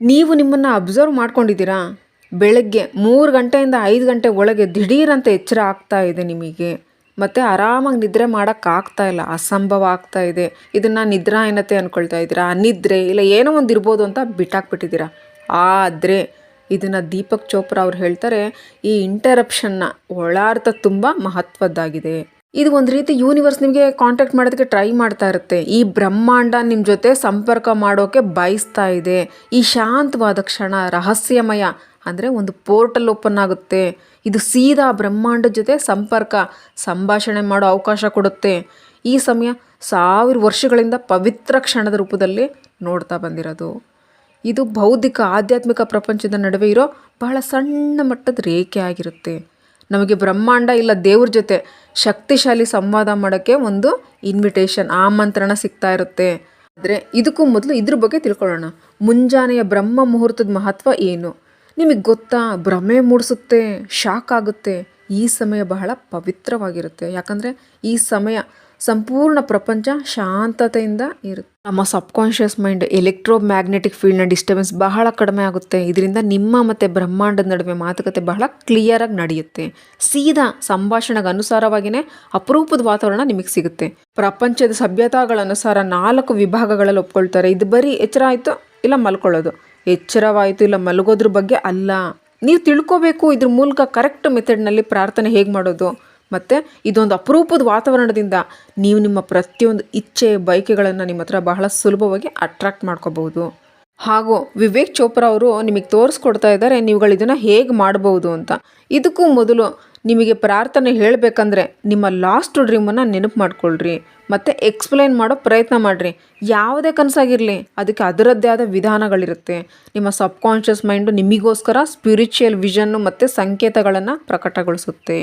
ನೀವು ನಿಮ್ಮನ್ನು ಅಬ್ಸರ್ವ್ ಮಾಡ್ಕೊಂಡಿದ್ದೀರಾ? ಬೆಳಗ್ಗೆ ಮೂರು ಗಂಟೆಯಿಂದ ಐದು ಗಂಟೆ ಒಳಗೆ ದಿಢೀರಂತ ಎಚ್ಚರ ಆಗ್ತಾ ಇದೆ ನಿಮಗೆ. ಮತ್ತು ಆರಾಮಾಗಿ ನಿದ್ರೆ ಮಾಡೋಕ್ಕಾಗ್ತಾ ಇಲ್ಲ, ಅಸಂಭವ ಆಗ್ತಾ ಇದೆ. ಇದನ್ನು ನಿದ್ರಾಹೀನತೆ ಅಂದ್ಕೊಳ್ತಾ ಇದ್ದೀರಾ? ನಿದ್ರೆ ಇಲ್ಲ, ಏನೋ ಒಂದು ಇರ್ಬೋದು ಅಂತ ಬಿಟ್ಟಾಕ್ಬಿಟ್ಟಿದ್ದೀರಾ? ಆದರೆ ಇದನ್ನು ದೀಪಕ್ ಚೋಪ್ರಾ ಅವ್ರು ಹೇಳ್ತಾರೆ, ಈ ಇಂಟರಪ್ಷನ್ನ ಒಳಾರ್ಥ ತುಂಬ ಮಹತ್ವದ್ದಾಗಿದೆ. ಇದು ಒಂದು ರೀತಿ ಯೂನಿವರ್ಸ್ ನಿಮಗೆ ಕಾಂಟ್ಯಾಕ್ಟ್ ಮಾಡೋದಕ್ಕೆ ಟ್ರೈ ಮಾಡ್ತಾ ಇರುತ್ತೆ. ಈ ಬ್ರಹ್ಮಾಂಡ ನಿಮ್ಮ ಜೊತೆ ಸಂಪರ್ಕ ಮಾಡೋಕೆ ಬಯಸ್ತಾ ಇದೆ. ಈ ಶಾಂತವಾದ ಕ್ಷಣ, ರಹಸ್ಯಮಯ ಅಂದರೆ ಒಂದು ಪೋರ್ಟಲ್ ಓಪನ್ ಆಗುತ್ತೆ. ಇದು ಸೀದಾ ಬ್ರಹ್ಮಾಂಡದ ಜೊತೆ ಸಂಪರ್ಕ, ಸಂಭಾಷಣೆ ಮಾಡೋ ಅವಕಾಶ ಕೊಡುತ್ತೆ. ಈ ಸಮಯ ಸಾವಿರ ವರ್ಷಗಳಿಂದ ಪವಿತ್ರ ಕ್ಷಣದ ರೂಪದಲ್ಲಿ ನೋಡ್ತಾ ಬಂದಿರೋದು. ಇದು ಬೌದ್ಧಿಕ, ಆಧ್ಯಾತ್ಮಿಕ ಪ್ರಪಂಚದ ನಡುವೆ ಇರೋ ಬಹಳ ಸಣ್ಣ ಮಟ್ಟದ ರೇಖೆ ಆಗಿರುತ್ತೆ. ನಮಗೆ ಬ್ರಹ್ಮಾಂಡ ಇಲ್ಲ, ದೇವ್ರ ಜೊತೆ ಶಕ್ತಿಶಾಲಿ ಸಂವಾದ ಮಾಡೋಕ್ಕೆ ಒಂದು ಇನ್ವಿಟೇಷನ್ ಆಮಂತ್ರಣ ಸಿಗ್ತಾ ಇರುತ್ತೆ. ಆದರೆ ಇದಕ್ಕೂ ಮೊದಲು ಇದ್ರ ಬಗ್ಗೆ ತಿಳ್ಕೊಳ್ಳೋಣ. ಮುಂಜಾನೆಯ ಬ್ರಹ್ಮ ಮುಹೂರ್ತದ ಮಹತ್ವ ಏನು? ನಿಮಗೆ ಗೊತ್ತಾ? ಭ್ರಮೆ ಮೂಡಿಸುತ್ತೆ ಶಾಕ್ ಆಗುತ್ತೆ. ಈ ಸಮಯ ಬಹಳ ಪವಿತ್ರವಾಗಿರುತ್ತೆ. ಯಾಕಂದರೆ ಈ ಸಮಯ ಸಂಪೂರ್ಣ ಪ್ರಪಂಚ ಶಾಂತತೆಯಿಂದ ಇರುತ್ತೆ. ನಮ್ಮ ಸಬ್ಕಾನ್ಷಿಯಸ್ ಮೈಂಡ್ ಎಲೆಕ್ಟ್ರೋ ಮ್ಯಾಗ್ನೆಟಿಕ್ ಫೀಲ್ಡ್ನ ಡಿಸ್ಟರ್ಬೆನ್ಸ್ ಬಹಳ ಕಡಿಮೆ ಆಗುತ್ತೆ. ಇದರಿಂದ ನಿಮ್ಮ ಮತ್ತು ಬ್ರಹ್ಮಾಂಡದ ನಡುವೆ ಮಾತುಕತೆ ಬಹಳ ಕ್ಲಿಯರಾಗಿ ನಡೆಯುತ್ತೆ. ಸೀದಾ ಸಂಭಾಷಣೆಗೆ ಅನುಸಾರವಾಗಿಯೇ ಅಪರೂಪದ ವಾತಾವರಣ ನಿಮಗೆ ಸಿಗುತ್ತೆ. ಪ್ರಪಂಚದ ಸಭ್ಯತಾಗಳ ಅನುಸಾರ ನಾಲ್ಕು ವಿಭಾಗಗಳಲ್ಲಿ ಒಪ್ಕೊಳ್ತಾರೆ. ಇದು ಬರೀ ಎಚ್ಚರ ಆಯಿತು ಇಲ್ಲ ಮಲ್ಕೊಳ್ಳೋದು? ಎಚ್ಚರವಾಯಿತು ಇಲ್ಲ ಮಲಗೋದ್ರ ಬಗ್ಗೆ ಅಲ್ಲ? ನೀವು ತಿಳ್ಕೋಬೇಕು ಇದ್ರ ಮೂಲಕ ಕರೆಕ್ಟ್ ಮೆಥಡ್ನಲ್ಲಿ ಪ್ರಾರ್ಥನೆ ಹೇಗೆ ಮಾಡೋದು? ಮತ್ತು ಇದೊಂದು ಅಪರೂಪದ ವಾತಾವರಣದಿಂದ ನೀವು ನಿಮ್ಮ ಪ್ರತಿಯೊಂದು ಇಚ್ಛೆ, ಬಯಕೆಗಳನ್ನು ನಿಮ್ಮ ಹತ್ರ ಬಹಳ ಸುಲಭವಾಗಿ ಅಟ್ರಾಕ್ಟ್ ಮಾಡ್ಕೋಬಹುದು. ಹಾಗೂ ವಿವೇಕ್ ಚೋಪ್ರಾ ಅವರು ನಿಮಗೆ ತೋರಿಸ್ಕೊಡ್ತಾ ಇದ್ದಾರೆ, ನೀವುಗಳು ಇದನ್ನು ಹೇಗೆ ಮಾಡ್ಬೋದು ಅಂತ. ಇದಕ್ಕೂ ಮೊದಲು ನಿಮಗೆ ಪ್ರಾರ್ಥನೆ ಹೇಳಬೇಕಂದ್ರೆ ನಿಮ್ಮ ಲಾಸ್ಟ್ ಡ್ರೀಮನ್ನು ನೆನಪು ಮಾಡ್ಕೊಳ್ರಿ. ಮತ್ತು ಎಕ್ಸ್ಪ್ಲೈನ್ ಮಾಡೋ ಪ್ರಯತ್ನ ಮಾಡಿರಿ. ಯಾವುದೇ ಕನಸಾಗಿರಲಿ, ಅದಕ್ಕೆ ಅದರದ್ದೇ ಆದ ವಿಧಾನಗಳಿರುತ್ತೆ. ನಿಮ್ಮ ಸಬ್ಕಾನ್ಷಿಯಸ್ ಮೈಂಡು ನಿಮಗೋಸ್ಕರ ಸ್ಪಿರಿಚುಯಲ್ ವಿಷನ್ನು ಮತ್ತು ಸಂಕೇತಗಳನ್ನು ಪ್ರಕಟಗೊಳಿಸುತ್ತೆ.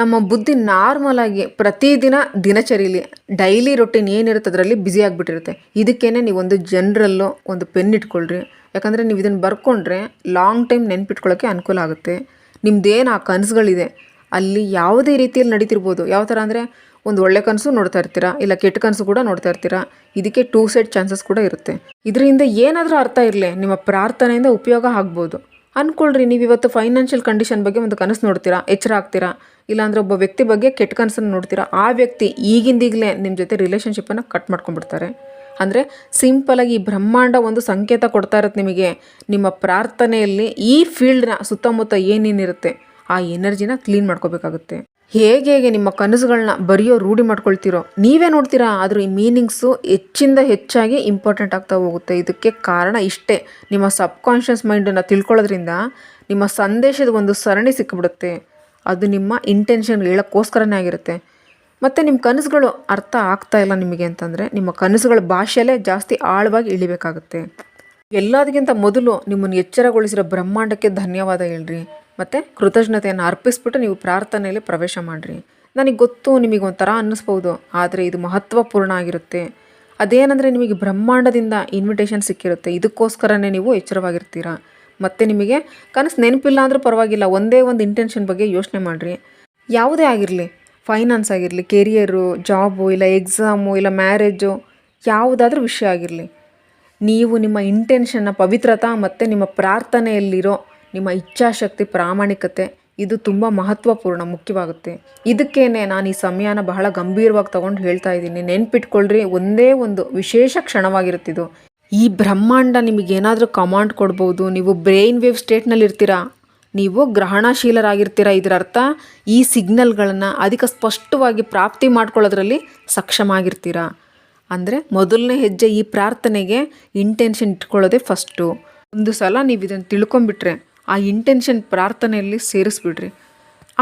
ನಮ್ಮ ಬುದ್ಧಿ ನಾರ್ಮಲ್ ಆಗಿ ಪ್ರತಿದಿನ ದಿನಚರಿಲಿ ಡೈಲಿ ರೊಟೀನ್ ಏನಿರುತ್ತೆ ಅದರಲ್ಲಿ ಬ್ಯುಸಿ ಆಗಿಬಿಟ್ಟಿರುತ್ತೆ. ಇದಕ್ಕೇನೆ ನೀವು ಒಂದು ಜನರಲ್ಲು ಒಂದು ಪೆನ್ ಇಟ್ಕೊಳ್ರಿ. ಯಾಕಂದರೆ ನೀವು ಇದನ್ನು ಬರ್ಕೊಂಡ್ರೆ ಲಾಂಗ್ ಟೈಮ್ ನೆನ್ಪಿಟ್ಕೊಳ್ಳೋಕ್ಕೆ ಅನುಕೂಲ ಆಗುತ್ತೆ. ನಿಮ್ಮದೇನು ಆ ಕನಸುಗಳಿದೆ, ಅಲ್ಲಿ ಯಾವುದೇ ರೀತಿಯಲ್ಲಿ ನಡೀತಿರ್ಬೋದು. ಯಾವ ಥರ ಅಂದರೆ ಒಂದು ಒಳ್ಳೆ ಕನಸು ನೋಡ್ತಾ ಇರ್ತೀರಾ, ಇಲ್ಲ ಕೆಟ್ಟ ಕನಸು ಕೂಡ ನೋಡ್ತಾ ಇರ್ತೀರಾ, ಇದಕ್ಕೆ ಟೂ ಸೈಡ್ ಚಾನ್ಸಸ್ ಕೂಡ ಇರುತ್ತೆ. ಇದರಿಂದ ಏನಾದರೂ ಅರ್ಥ ಇರಲಿ, ನಿಮ್ಮ ಪ್ರಾರ್ಥನೆಯಿಂದ ಉಪಯೋಗ ಆಗ್ಬೋದು. ಅಂದ್ಕೊಳ್ರಿ ನೀವು ಇವತ್ತು ಫೈನಾನ್ಷಿಯಲ್ ಕಂಡೀಷನ್ ಬಗ್ಗೆ ಒಂದು ಕನಸು ನೋಡ್ತೀರಾ, ಎಚ್ಚರ ಆಗ್ತೀರಾ? ಇಲ್ಲಾಂದರೆ ಒಬ್ಬ ವ್ಯಕ್ತಿ ಬಗ್ಗೆ ಕೆಟ್ಟ ಕನಸನ್ನು ನೋಡ್ತೀರಾ? ಆ ವ್ಯಕ್ತಿ ಈಗಿಂದೀಗಲೇ ನಿಮ್ಮ ಜೊತೆ ರಿಲೇಷನ್ಶಿಪ್ಪನ್ನು ಕಟ್ ಮಾಡ್ಕೊಂಡ್ಬಿಡ್ತಾರೆ. ಅಂದರೆ ಸಿಂಪಲಾಗಿ ಈ ಬ್ರಹ್ಮಾಂಡ ಒಂದು ಸಂಕೇತ ಕೊಡ್ತಾ ಇರುತ್ತೆ ನಿಮಗೆ. ನಿಮ್ಮ ಪ್ರಾರ್ಥನೆಯಲ್ಲಿ ಈ ಫೀಲ್ಡ್ನ ಸುತ್ತಮುತ್ತ ಏನೇನಿರುತ್ತೆ? ಆ ಎನರ್ಜಿನ ಕ್ಲೀನ್ ಮಾಡ್ಕೋಬೇಕಾಗುತ್ತೆ. ಹೇಗೆ ಹೇಗೆ ನಿಮ್ಮ ಕನಸುಗಳನ್ನ ಬರೆಯೋ, ರೂಢಿ ಮಾಡ್ಕೊಳ್ತಿರೋ, ನೀವೇ ನೋಡ್ತೀರಾ? ಆದರೂ ಈ ಮೀನಿಂಗ್ಸು ಹೆಚ್ಚಿಂದ ಹೆಚ್ಚಾಗಿ ಇಂಪಾರ್ಟೆಂಟ್ ಆಗ್ತಾ ಹೋಗುತ್ತೆ. ಇದಕ್ಕೆ ಕಾರಣ ಇಷ್ಟೇ. ನಿಮ್ಮ ಸಬ್ಕಾನ್ಷಿಯಸ್ ಮೈಂಡನ್ನು ತಿಳ್ಕೊಳ್ಳೋದ್ರಿಂದ ನಿಮ್ಮ ಸಂದೇಶದ ಒಂದು ಸರಣಿ ಸಿಕ್ಕಿಬಿಡುತ್ತೆ ಅದು ನಿಮ್ಮ ಇಂಟೆನ್ಷನ್ ಹೇಳೋಕ್ಕೋಸ್ಕರನೇ ಆಗಿರುತ್ತೆ. ಮತ್ತು ನಿಮ್ಮ ಕನಸುಗಳು ಅರ್ಥ ಆಗ್ತಾ ಇಲ್ಲ ನಿಮಗೆ ಅಂತಂದರೆ ನಿಮ್ಮ ಕನಸುಗಳ ಭಾಷೆಯಲ್ಲೇ ಜಾಸ್ತಿ ಆಳವಾಗಿ ಇಳಿಬೇಕಾಗುತ್ತೆ. ಎಲ್ಲದಕ್ಕಿಂತ ಮೊದಲು ನಿಮ್ಮನ್ನು ಎಚ್ಚರಗೊಳಿಸಿರೋ ಬ್ರಹ್ಮಾಂಡಕ್ಕೆ ಧನ್ಯವಾದ ಹೇಳ್ರಿ. ಮತ್ತು ಕೃತಜ್ಞತೆಯನ್ನು ಅರ್ಪಿಸ್ಬಿಟ್ಟು ನೀವು ಪ್ರಾರ್ಥನೆಯಲ್ಲಿ ಪ್ರವೇಶ ಮಾಡಿರಿ. ನನಗೆ ಗೊತ್ತು, ನಿಮಗೆ ಒಂಥರ ಅನ್ನಿಸ್ಬೋದು, ಆದರೆ ಇದು ಮಹತ್ವಪೂರ್ಣ ಆಗಿರುತ್ತೆ. ಅದೇನಂದರೆ ನಿಮಗೆ ಬ್ರಹ್ಮಾಂಡದಿಂದ ಇನ್ವಿಟೇಷನ್ ಸಿಕ್ಕಿರುತ್ತೆ. ಇದಕ್ಕೋಸ್ಕರನೇ ನೀವು ಎಚ್ಚರವಾಗಿರ್ತೀರ. ಮತ್ತು ನಿಮಗೆ ಕನಸು ನೆನಪಿಲ್ಲ ಅಂದರೂ ಪರವಾಗಿಲ್ಲ, ಒಂದೇ ಒಂದು ಇಂಟೆನ್ಷನ್ ಬಗ್ಗೆ ಯೋಚನೆ ಮಾಡಿರಿ. ಯಾವುದೇ ಆಗಿರಲಿ ಫೈನಾನ್ಸ್ ಆಗಿರಲಿ ಕೆರಿಯರು ಜಾಬು ಇಲ್ಲ ಎಕ್ಸಾಮು ಇಲ್ಲ ಮ್ಯಾರೇಜು ಯಾವುದಾದ್ರೂ ವಿಷಯ ಆಗಿರಲಿ, ನೀವು ನಿಮ್ಮ ಇಂಟೆನ್ಷನ್ನ ಪವಿತ್ರತಾ ಮತ್ತು ನಿಮ್ಮ ಪ್ರಾರ್ಥನೆಯಲ್ಲಿರೋ ನಿಮ್ಮ ಇಚ್ಛಾಶಕ್ತಿ, ಪ್ರಾಮಾಣಿಕತೆ, ಇದು ತುಂಬ ಮಹತ್ವಪೂರ್ಣ, ಮುಖ್ಯವಾಗುತ್ತೆ. ಇದಕ್ಕೇನೆ ನಾನು ಈ ಸಮಯನ ಬಹಳ ಗಂಭೀರವಾಗಿ ತಗೊಂಡು ಹೇಳ್ತಾ ಇದ್ದೀನಿ. ನೆನ್ಪಿಟ್ಕೊಳ್ರಿ, ಒಂದೇ ಒಂದು ವಿಶೇಷ ಕ್ಷಣವಾಗಿರುತ್ತಿದ್ದು ಈ ಬ್ರಹ್ಮಾಂಡ ನಿಮಗೇನಾದರೂ ಕಮಾಂಡ್ ಕೊಡ್ಬೋದು, ನೀವು ಬ್ರೈನ್ ವೇವ್ ಸ್ಟೇಟ್ನಲ್ಲಿ ಇರ್ತೀರಾ ನೀವು ಗ್ರಹಣಶೀಲರಾಗಿರ್ತೀರ? ಇದರ ಅರ್ಥ ಈ ಸಿಗ್ನಲ್ಗಳನ್ನು ಅಧಿಕ ಸ್ಪಷ್ಟವಾಗಿ ಪ್ರಾಪ್ತಿ ಮಾಡ್ಕೊಳ್ಳೋದ್ರಲ್ಲಿ ಸಕ್ಷಮಾಗಿರ್ತೀರಾ? ಅಂದರೆ ಮೊದಲನೇ ಹೆಜ್ಜೆ ಈ ಪ್ರಾರ್ಥನೆಗೆ ಇಂಟೆನ್ಷನ್ ಇಟ್ಕೊಳ್ಳೋದೇ ಫಸ್ಟು ಒಂದು ಸಲ ನೀವು ಇದನ್ನು ತಿಳ್ಕೊಂಬಿಟ್ರೆ ಆ ಇಂಟೆನ್ಷನ್ ಪ್ರಾರ್ಥನೆಯಲ್ಲಿ ಸೇರಿಸ್ಬಿಡ್ರಿ.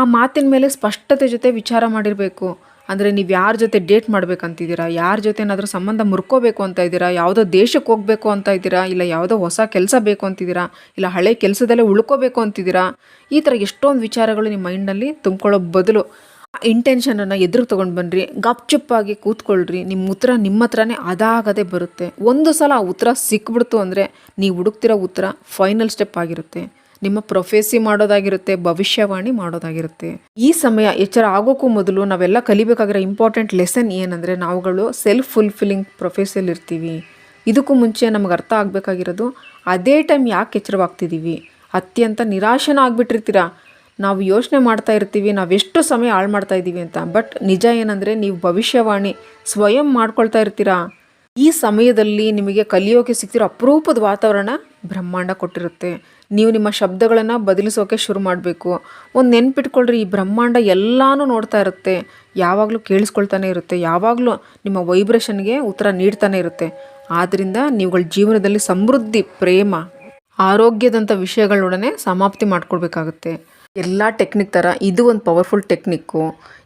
ಆ ಮಾತಿನ ಮೇಲೆ ಸ್ಪಷ್ಟತೆ ಜೊತೆ ವಿಚಾರ ಮಾಡಿರಬೇಕು. ಅಂದರೆ ನೀವು ಯಾರ ಜೊತೆ ಡೇಟ್ ಮಾಡ್ಬೇಕಂತಿದ್ದೀರಾ? ಯಾರ ಜೊತೆ ಏನಾದರೂ ಸಂಬಂಧ ಮುರ್ಕೋಬೇಕು ಅಂತ ಇದ್ದೀರಾ? ಯಾವುದೋ ದೇಶಕ್ಕೆ ಹೋಗಬೇಕು ಅಂತ ಇದ್ದೀರಾ? ಇಲ್ಲ ಯಾವುದೋ ಹೊಸ ಕೆಲಸ ಬೇಕು ಅಂತಿದ್ದೀರಾ? ಇಲ್ಲ ಹಳೆ ಕೆಲಸದಲ್ಲೇ ಉಳ್ಕೋಬೇಕು ಅಂತಿದ್ದೀರಾ? ಈ ಥರ ಎಷ್ಟೊಂದು ವಿಚಾರಗಳು ನಿಮ್ಮ ಮೈಂಡ್ನಲ್ಲಿ ತುಂಬ್ಕೊಳ್ಳೋ ಬದಲು ಆ ಇಂಟೆನ್ಷನನ್ನು ಎದುರು ತೊಗೊಂಡು ಬನ್ನಿರಿ ಗಪ್ಚುಪ್ಪಾಗಿ ಕೂತ್ಕೊಳ್ರಿ. ನಿಮ್ಮ ಉತ್ತರ ನಿಮ್ಮ ಹತ್ರನೇ ಅದಾಗದೇ ಬರುತ್ತೆ. ಒಂದು ಸಲ ಆ ಉತ್ತರ ಸಿಕ್ಬಿಡ್ತು ಅಂದರೆ ನೀವು ಹುಡುಕ್ತಿರೋ ಉತ್ತರ ಫೈನಲ್ ಸ್ಟೆಪ್ ಆಗಿರುತ್ತೆ. ನಿಮ್ಮ ಪ್ರೊಫೆಸಿ ಮಾಡೋದಾಗಿರುತ್ತೆ, ಭವಿಷ್ಯವಾಣಿ ಮಾಡೋದಾಗಿರುತ್ತೆ. ಈ ಸಮಯ ಎಚ್ಚರ ಆಗೋಕ್ಕೂ ಮೊದಲು ನಾವೆಲ್ಲ ಕಲಿಬೇಕಾಗಿರೋ ಇಂಪಾರ್ಟೆಂಟ್ ಲೆಸನ್ ಏನಂದರೆ ನಾವುಗಳು ಸೆಲ್ಫ್ ಫುಲ್ಫಿಲ್ಲಿಂಗ್ ಪ್ರೊಫೆಸಿಯಲ್ಲಿ ಇರ್ತೀವಿ. ಇದಕ್ಕೂ ಮುಂಚೆ ನಮ್ಗೆ ಅರ್ಥ ಆಗಬೇಕಾಗಿರೋದು, ಅದೇ ಟೈಮ್ ಯಾಕೆ ಎಚ್ಚರವಾಗ್ತಿದ್ದೀವಿ ಅತ್ಯಂತ ನಿರಾಶನ ಆಗಿಬಿಟ್ಟಿರ್ತೀರ? ನಾವು ಯೋಚನೆ ಮಾಡ್ತಾ ಇರ್ತೀವಿ, ನಾವು ಎಷ್ಟು ಸಮಯ ಹಾಳು ಮಾಡ್ತಾ ಇದ್ದೀವಿ ಅಂತ. ಬಟ್ ನಿಜ ಏನಂದರೆ ನೀವು ಭವಿಷ್ಯವಾಣಿ ಸ್ವಯಂ ಮಾಡ್ಕೊಳ್ತಾ ಇರ್ತೀರಾ? ಈ ಸಮಯದಲ್ಲಿ ನಿಮಗೆ ಕಲಿಯೋಕೆ ಸಿಗ್ತಿರೋ ಅಪರೂಪದ ವಾತಾವರಣ ಬ್ರಹ್ಮಾಂಡ ಕೊಟ್ಟಿರುತ್ತೆ. ನೀವು ನಿಮ್ಮ ಶಬ್ದಗಳನ್ನು ಬದಲಿಸೋಕೆ ಶುರು ಮಾಡಬೇಕು. ಒಂದು ನೆನ್ಪಿಟ್ಕೊಳ್ರಿ, ಈ ಬ್ರಹ್ಮಾಂಡ ಎಲ್ಲನೂ ನೋಡ್ತಾ ಇರುತ್ತೆ. ಯಾವಾಗಲೂ ಕೇಳಿಸ್ಕೊಳ್ತಾನೆ ಇರುತ್ತೆ. ಯಾವಾಗಲೂ ನಿಮ್ಮ ವೈಬ್ರೇಷನ್ಗೆ ಉತ್ತರ ನೀಡ್ತಾನೆ ಇರುತ್ತೆ. ಆದ್ದರಿಂದ ನೀವುಗಳ ಜೀವನದಲ್ಲಿ ಸಮೃದ್ಧಿ, ಪ್ರೇಮ ಆರೋಗ್ಯದಂಥ ವಿಷಯಗಳೊಡನೆ ಸಮಾಪ್ತಿ ಮಾಡ್ಕೊಳ್ಬೇಕಾಗುತ್ತೆ. ಎಲ್ಲ ಟೆಕ್ನಿಕ್ ಥರ ಇದು ಒಂದು ಪವರ್ಫುಲ್ ಟೆಕ್ನಿಕ್ಕು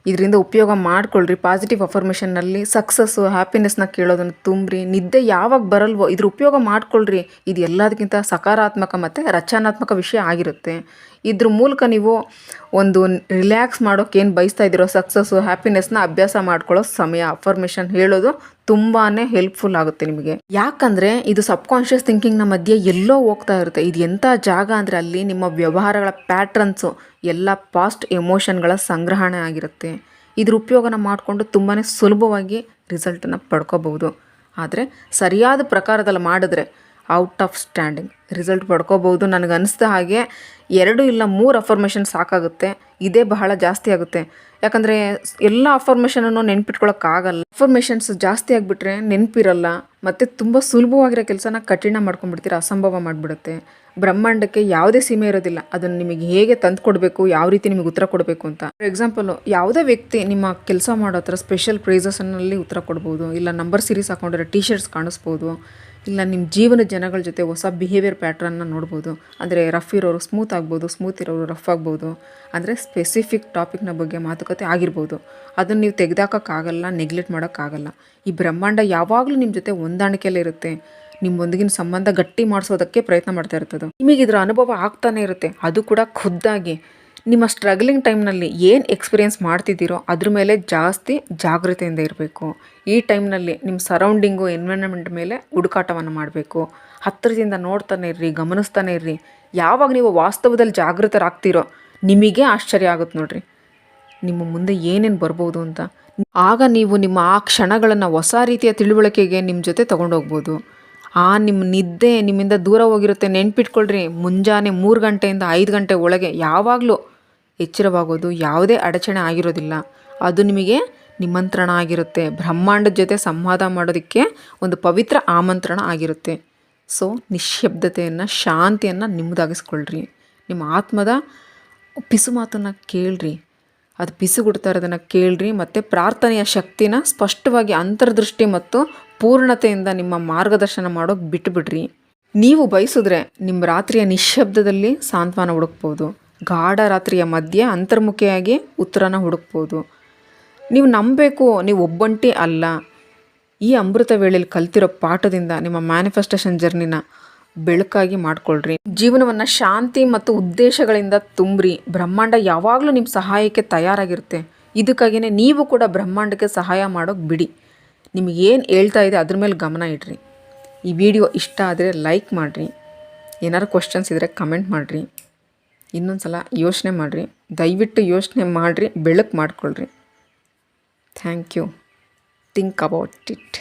ಇದರಿಂದ ಉಪಯೋಗ ಮಾಡ್ಕೊಳ್ರಿ ಪಾಸಿಟಿವ್ ಅಫರ್ಮೇಷನ್ನಲ್ಲಿ ಸಕ್ಸಸ್ಸು ಹ್ಯಾಪಿನೆಸ್ನ ಕೇಳೋದನ್ನು ತುಂಬ್ರಿ. ನಿದ್ದೆ ಯಾವಾಗ ಬರಲ್ವೋ ಇದ್ರ ಉಪಯೋಗ ಮಾಡ್ಕೊಳ್ರಿ. ಇದು ಎಲ್ಲದಕ್ಕಿಂತ ಸಕಾರಾತ್ಮಕ ಮತ್ತು ರಚನಾತ್ಮಕ ವಿಷಯ ಆಗಿರುತ್ತೆ. ಇದ್ರ ಮೂಲಕ ನೀವು ಒಂದು ರಿಲ್ಯಾಕ್ಸ್ ಮಾಡೋಕೆ ಏನು ಬಯಸ್ತಾ ಇದ್ದೀರೋ ಸಕ್ಸಸ್ಸು ಹ್ಯಾಪಿನೆಸ್ನ ಅಭ್ಯಾಸ ಮಾಡ್ಕೊಳ್ಳೋ ಸಮಯ ಅಫರ್ಮೇಷನ್ ಹೇಳೋದು ತುಂಬಾ ಹೆಲ್ಪ್ಫುಲ್ ಆಗುತ್ತೆ ನಿಮಗೆ. ಯಾಕಂದರೆ ಇದು ಸಬ್ಕಾನ್ಷಿಯಸ್ ಥಿಂಕಿಂಗ್ನ ಮಧ್ಯೆ ಎಲ್ಲೋ ಹೋಗ್ತಾ ಇರುತ್ತೆ. ಇದು ಎಂಥ ಜಾಗ ಅಂದರೆ ಅಲ್ಲಿ ನಿಮ್ಮ ವ್ಯವಹಾರಗಳ ಪ್ಯಾಟ್ರನ್ಸು ಎಲ್ಲ ಪಾಸ್ಟ್ ಎಮೋಷನ್ಗಳ ಸಂಗ್ರಹಣೆ ಆಗಿರುತ್ತೆ. ಇದ್ರ ಉಪಯೋಗನ ಮಾಡಿಕೊಂಡು ತುಂಬಾ ಸುಲಭವಾಗಿ ರಿಸಲ್ಟನ್ನು ಪಡ್ಕೋಬಹುದು. ಆದರೆ ಸರಿಯಾದ ಪ್ರಕಾರದಲ್ಲಿ ಮಾಡಿದ್ರೆ ಔಟ್ ಆಫ್ ಸ್ಟ್ಯಾಂಡಿಂಗ್. ರಿಸಲ್ಟ್ ಪಡ್ಕೋಬೋದು ನನಗೆ ಅನಿಸ್ದ ಹಾಗೆ ಎರಡು ಇಲ್ಲ ಮೂರು ಅಫರ್ಮೇಷನ್ ಸಾಕಾಗುತ್ತೆ. ಇದೇ ಬಹಳ ಜಾಸ್ತಿ ಆಗುತ್ತೆ. ಯಾಕಂದರೆ ಎಲ್ಲ ಅಫರ್ಮೇಷನನ್ನು ನೆನ್ಪಿಟ್ಕೊಳ್ಳೋಕ್ಕಾಗಲ್ಲ ಅಫರ್ಮೇಷನ್ಸ್ ಜಾಸ್ತಿ ಆಗಿಬಿಟ್ರೆ ನೆನಪಿರಲ್ಲ. ಮತ್ತು ತುಂಬ ಸುಲಭವಾಗಿರೋ ಕೆಲಸನ ಕಠಿಣ ಮಾಡ್ಕೊಂಡ್ಬಿಡ್ತೀರ, ಅಸಂಭವ ಮಾಡಿಬಿಡುತ್ತೆ. ಬ್ರಹ್ಮಾಂಡಕ್ಕೆ ಯಾವುದೇ ಸೀಮೆ ಇರೋದಿಲ್ಲ. ಅದನ್ನು ನಿಮಗೆ ಹೇಗೆ ತಂದು ಕೊಡಬೇಕು, ಯಾವ ರೀತಿ ನಿಮಗೆ ಉತ್ತರ ಕೊಡಬೇಕು ಅಂತ. ಫಾರ್ ಎಕ್ಸಾಂಪಲು ಯಾವುದೇ ವ್ಯಕ್ತಿ ನಿಮ್ಮ ಕೆಲಸ ಮಾಡೋ ಹತ್ರ ಸ್ಪೆಷಲ್ ಪ್ರೈಸಸ್ನಲ್ಲಿ ಉತ್ತರ ಕೊಡ್ಬೋದು. ಇಲ್ಲ ನಂಬರ್ ಸೀರೀಸ್ ಹಾಕೊಂಡಿರೋ ಟೀ ಶರ್ಟ್ಸ್ ಕಾಣಿಸ್ಬೋದು. ಇಲ್ಲ ನಿಮ್ಮ ಜೀವನ ಜನಗಳ ಜೊತೆ ಹೊಸ ಬಿಹೇವಿಯರ್ ಪ್ಯಾಟ್ರನ್ನ ನೋಡ್ಬೋದು. ಅಂದರೆ ರಫ್ ಇರೋರು ಸ್ಮೂತ್ ಆಗ್ಬೋದು ಸ್ಮೂತ್ ಇರೋರು ರಫ್ ಆಗ್ಬೋದು. ಅಂದರೆ ಸ್ಪೆಸಿಫಿಕ್ ಟಾಪಿಕ್ನ ಬಗ್ಗೆ ಮಾತುಕತೆ ಆಗಿರ್ಬೋದು. ಅದನ್ನು ನೀವು ತೆಗೆದಾಕೋಕ್ಕಾಗಲ್ಲ ನೆಗ್ಲೆಕ್ಟ್ ಮಾಡೋಕ್ಕಾಗಲ್ಲ. ಈ ಬ್ರಹ್ಮಾಂಡ ಯಾವಾಗಲೂ ನಿಮ್ಮ ಜೊತೆ ಹೊಂದಾಣಿಕೆಯಲ್ಲೇ ಇರುತ್ತೆ. ನಿಮ್ಮೊಂದಿಗಿನ ಸಂಬಂಧ ಗಟ್ಟಿ ಮಾಡಿಸೋದಕ್ಕೆ ಪ್ರಯತ್ನ ಮಾಡ್ತಾ ಇರ್ತದೆ. ನಿಮಗೆ ಇದರ ಅನುಭವ ಆಗ್ತಾನೆ ಇರುತ್ತೆ. ಅದು ಕೂಡ ಖುದ್ದಾಗಿ. ನಿಮ್ಮ ಸ್ಟ್ರಗ್ಲಿಂಗ್ ಟೈಮ್ನಲ್ಲಿ ಏನು ಎಕ್ಸ್ಪೀರಿಯೆನ್ಸ್ ಮಾಡ್ತಿದ್ದೀರೋ ಅದ್ರ ಮೇಲೆ ಜಾಸ್ತಿ ಜಾಗೃತೆಯಿಂದ ಇರಬೇಕು. ಈ ಟೈಮ್ನಲ್ಲಿ ನಿಮ್ಮ ಸರೌಂಡಿಂಗು ಎನ್ವಿರಾನ್ಮೆಂಟ್ ಮೇಲೆ ಹುಡುಕಾಟವನ್ನು ಮಾಡಬೇಕು. ಹತ್ತಿರದಿಂದ ನೋಡ್ತಾನೆ ಇರ್ರಿ, ಗಮನಿಸ್ತಾನೆ ಇರ್ರಿ. ಯಾವಾಗ ನೀವು ವಾಸ್ತವದಲ್ಲಿ ಜಾಗೃತರಾಗ್ತೀರೋ ನಿಮಗೆ ಆಶ್ಚರ್ಯ ಆಗುತ್ತೆ ನೋಡ್ರಿ. ನಿಮ್ಮ ಮುಂದೆ ಏನೇನು ಬರ್ಬೋದು ಅಂತ. ಆಗ ನೀವು ನಿಮ್ಮ ಆ ಕ್ಷಣಗಳನ್ನು ಹೊಸ ರೀತಿಯ ತಿಳುವಳಿಕೆಗೆ ನಿಮ್ಮ ಜೊತೆ ತೊಗೊಂಡೋಗ್ಬೋದು. ಆ ನಿಮ್ಮ ನಿದ್ದೆ ನಿಮ್ಮಿಂದ ದೂರ ಹೋಗಿರುತ್ತೆ. ನೆನ್ಪಿಟ್ಕೊಳ್ರಿ, ಮುಂಜಾನೆ ಮೂರು ಗಂಟೆಯಿಂದ ಐದು ಗಂಟೆ ಒಳಗೆ ಯಾವಾಗಲೂ ಎಚ್ಚರವಾಗೋದು, ಯಾವುದೇ ಅಡಚಣೆ ಆಗಿರೋದಿಲ್ಲ. ಅದು ನಿಮಗೆ ನಿಮಂತ್ರಣ ಆಗಿರುತ್ತೆ. ಬ್ರಹ್ಮಾಂಡದ ಜೊತೆ ಸಂವಾದ ಮಾಡೋದಕ್ಕೆ ಒಂದು ಪವಿತ್ರ ಆಮಂತ್ರಣ ಆಗಿರುತ್ತೆ. ಸೊ ನಿಶ್ಶಬ್ದತೆಯನ್ನು ಶಾಂತಿಯನ್ನು ನಿಮ್ಮದಾಗಿಸ್ಕೊಳ್ರಿ. ನಿಮ್ಮ ಆತ್ಮದ ಪಿಸು ಮಾತನ್ನು ಕೇಳ್ರಿ. ಅದು ಪಿಸುಗುಡ್ತಾ ಇರೋದನ್ನು ಕೇಳ್ರಿ. ಮತ್ತು ಪ್ರಾರ್ಥನೆಯ ಶಕ್ತಿನ ಸ್ಪಷ್ಟವಾಗಿ ಅಂತರ್ದೃಷ್ಟಿ ಮತ್ತು ಪೂರ್ಣತೆಯಿಂದ ನಿಮ್ಮ ಮಾರ್ಗದರ್ಶನ ಮಾಡೋಕೆ ಬಿಟ್ಟುಬಿಡ್ರಿ ನೀವು ಬಯಸಿದ್ರೆ ನಿಮ್ಮ ರಾತ್ರಿಯ ನಿಶ್ಶಬ್ದದಲ್ಲಿ ಸಾಂತ್ವನ ಹುಡುಕ್ಬೋದು. ಗಾಢ ರಾತ್ರಿಯ ಮಧ್ಯೆ ಅಂತರ್ಮುಖಿಯಾಗಿ ಉತ್ತರನ ಹುಡುಕ್ಬೋದು. ನೀವು ನಂಬಬೇಕು ನೀವು ಒಬ್ಬಂಟಿ ಅಲ್ಲ. ಈ ಅಮೃತ ವೇಳೆಯಲ್ಲಿ ಕಲ್ತಿರೋ ಪಾಠದಿಂದ ನಿಮ್ಮ ಮ್ಯಾನಿಫೆಸ್ಟೇಷನ್ ಜರ್ನಿನ ಬೆಳಕಾಗಿ ಮಾಡ್ಕೊಳ್ರಿ. ಜೀವನವನ್ನು ಶಾಂತಿ ಮತ್ತು ಉದ್ದೇಶಗಳಿಂದ ತುಂಬ್ರಿ. ಬ್ರಹ್ಮಾಂಡ ಯಾವಾಗಲೂ ನಿಮ್ಮ ಸಹಾಯಕ್ಕೆ ತಯಾರಾಗಿರುತ್ತೆ. ಇದಕ್ಕಾಗಿಯೇ ನೀವು ಕೂಡ ಬ್ರಹ್ಮಾಂಡಕ್ಕೆ ಸಹಾಯ ಮಾಡೋಕೆ ಬಿಡಿ. ನಿಮಗೇನು ಹೇಳ್ತಾ ಇದೆ ಅದ್ರ ಮೇಲೆ ಗಮನ ಇಡ್ರಿ. ಈ ವಿಡಿಯೋ ಇಷ್ಟ ಆದರೆ ಲೈಕ್ ಮಾಡಿರಿ. ಏನಾದ್ರು ಕ್ವಶನ್ಸ್ ಇದ್ದರೆ ಕಮೆಂಟ್ ಮಾಡಿರಿ. ಇನ್ನೊಂದು ಸಲ ಯೋಚನೆ ಮಾಡಿರಿ. ದಯವಿಟ್ಟು ಯೋಚನೆ ಮಾಡಿರಿ ಬೆಳಕು ಮಾಡ್ಕೊಳ್ರಿ. Thank you think about it